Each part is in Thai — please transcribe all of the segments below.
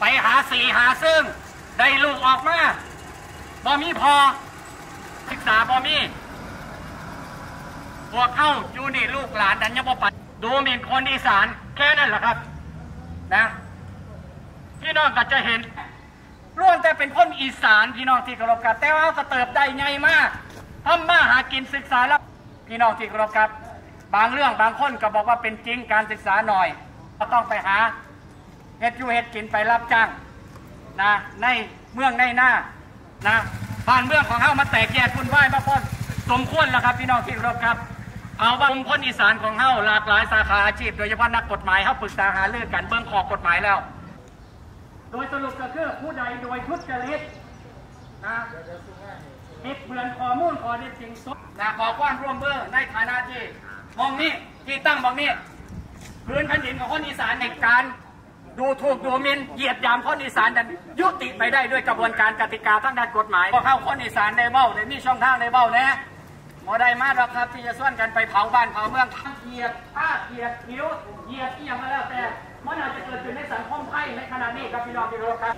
ไปหาสีหาซึ่ง ได้ลูกออกมาบ่มีพอ ศึกษาบ่มีพวกเข้าอยู่นี่ลูกหลานนั้นยังบ่ปัดดูหมิ่นคนอีสานแค่นั้นแหละครับ นะพี่น้องก็จะเห็นล้วนแต่เป็นคนอีสานพี่น้องที่เคารพครับแต่ว่าก็เติบได้ไงมากทำมาหากินศึกษาแล้วพี่น้องที่เคารพครับ บางเรื่องบางคนก็บอกว่าเป็นจริงการศึกษาหน่อย ก็ต้องไปหา เฮ็ดอยูเฮ็ดกินไปรับจ้างนะในเมืองในหน้านะบ้านเมืองของเฮามาแตกแยกคุณไหวายมาพ้นสมควรแล้วครับพี่น้องที่รพครับ เอาว่ากลุ่มคนอีสานของเฮาหลากหลายสาขาอาชีพ โดยเฉพาะนักกฎหมายเฮาปรึกษาหารือกันเบื้องขอบกฎหมายแล้ว โดยสรุปก็คือผู้ใดโดยทุจริตนะบิดเบือนข้อมูลข้อเท็จจริงสดนะขอความร่วมมือในฐานะที่มองนี้ที่ตั้งมองนี้พื้นแผ่นดินของคนอีสานในการ ดูถูกดูหมินเหยียดหยามคนอีสานนั้นยุติไปได้ด้วยกระบวนการกติกาทางด้านกฎหมายพอเข้าคนอีสานในเบ้าในมีช่องทางในเบ้าแน่หมอได้มาหรอกครับ ที่จะส่วนกันไปเผาบ้านเผาเมืองทั้งเหยียดผ้าเหยียดคิ้วเหยียดที่ยังมาแล้วแต่มันอาจจะเกิดขึ้นในสังคมไทยในขณะนี้ครับพี่น้องที่เคารพครับ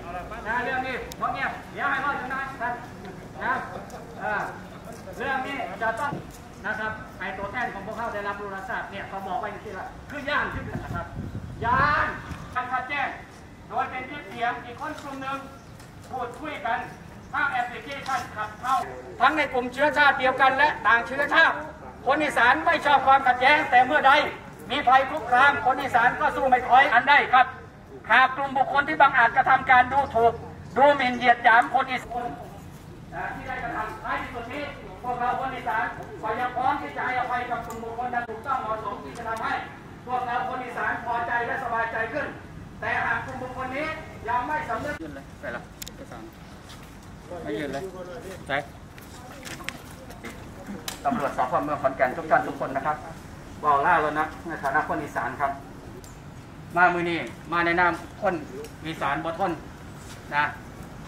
นะเรื่องนี้เพราะเงียบเดี๋ยวให้พ่อจะนะครับนะเรื่องนี้จะต้องนะครับให้ตัวแทนของพวกเขาได้รับรู้รับทราบเนี่ยเขาบอกไว้อย่างที่ว่าคือย่านขึ้นนะครับย่าน การขัดแย้ง โดยเป็นที่เสียงอีกคนกลุ่มหนึ่งพูดคุยกันทางแอปพลิเคชันขับเข้า ทั้งในกลุ่มเชื้อชาติเดียวกันและต่างเชื้อชาติ คนอีสานไม่ชอบความขัดแย้งแต่เมื่อใด มีภัยคุกคามคนอีสานก็สู้ไม่ถอยอันได้ครับ หากกลุ่มบุคคลที่บางอาจกระทำการดูถูก ดูหมิ่นเหยียดหยามคนอีสานที่ได้กระทำท้ายที่สุดนี้พวกเราคนอีสาน นี้ยังไม่สำนึกยืนเลยไปละไปสั่งไม่ยืนเลยใจตำรวจสพเมืองขอนแก่นทุกท่านทุกคนนะครับบอกล่าแล้วนะในฐานะคนอีสานครับ มามือนี้มาในนามคนอีสานบทนนะ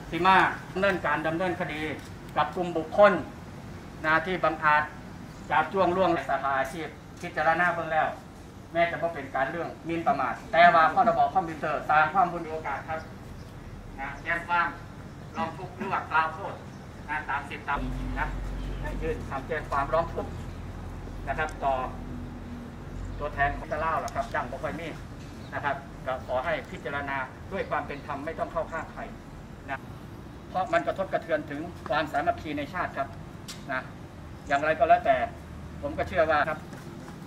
ที่มาดำเนินการดำเนินคดี กับกลุ่มบุคคลนะที่บังอาจจับจ้วงล่วงสาขาอาชีพพิจารณาเบื้องแล้ว แม้จะว่าเป็นการเรื่องมินประมาทแต่ว่าข้อรบคอมพิวเตอร์ตามความบุญโอกาสครับนะแจ้งความร้องทุกข์หรือว่ากล่าวโทษนะตามสิทธิตามนะยื่นคำแจ้งความร้องทุกข์นะครับ ต่อตัวแทนของจะเล่าหรอครับดังบ่ค่อยมีนะครับก็ขอให้พิจารณาด้วยความเป็นธรรมไม่ต้องเข้าข้างใครนะเพราะมันกระทบกระเทือนถึงความสามัคคีในชาติครับนะอย่างไรก็แล้วแต่ ผมก็เชื่อว่าครับ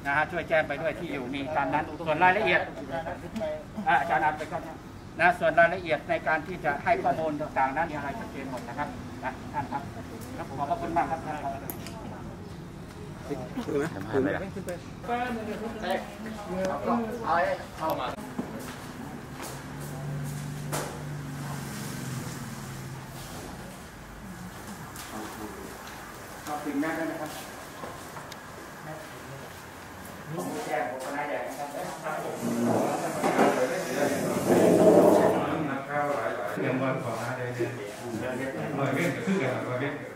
นะฮะช่วยแจ้งไปด้วยที่อยู่มีการนั้นส่วนรายละเอียดอาจารย์อ่านไปก่อนนะส่วนรายละเอียดในการที่จะให้ข้อมูลต่างๆนั้นมีอะไรชัดเจนหมดนะครับนะท่านครับครับขอบพระคุณมากครับท่านครับเข้ามาเอาถึงแม่ไหมครับผมแจ้งผมคณะใหญ่นะครับครับผมเรื่องวันะเดี๋ยวเดี๋ยวร้อยเมตรก็คือกันร้อ ยเมตรเ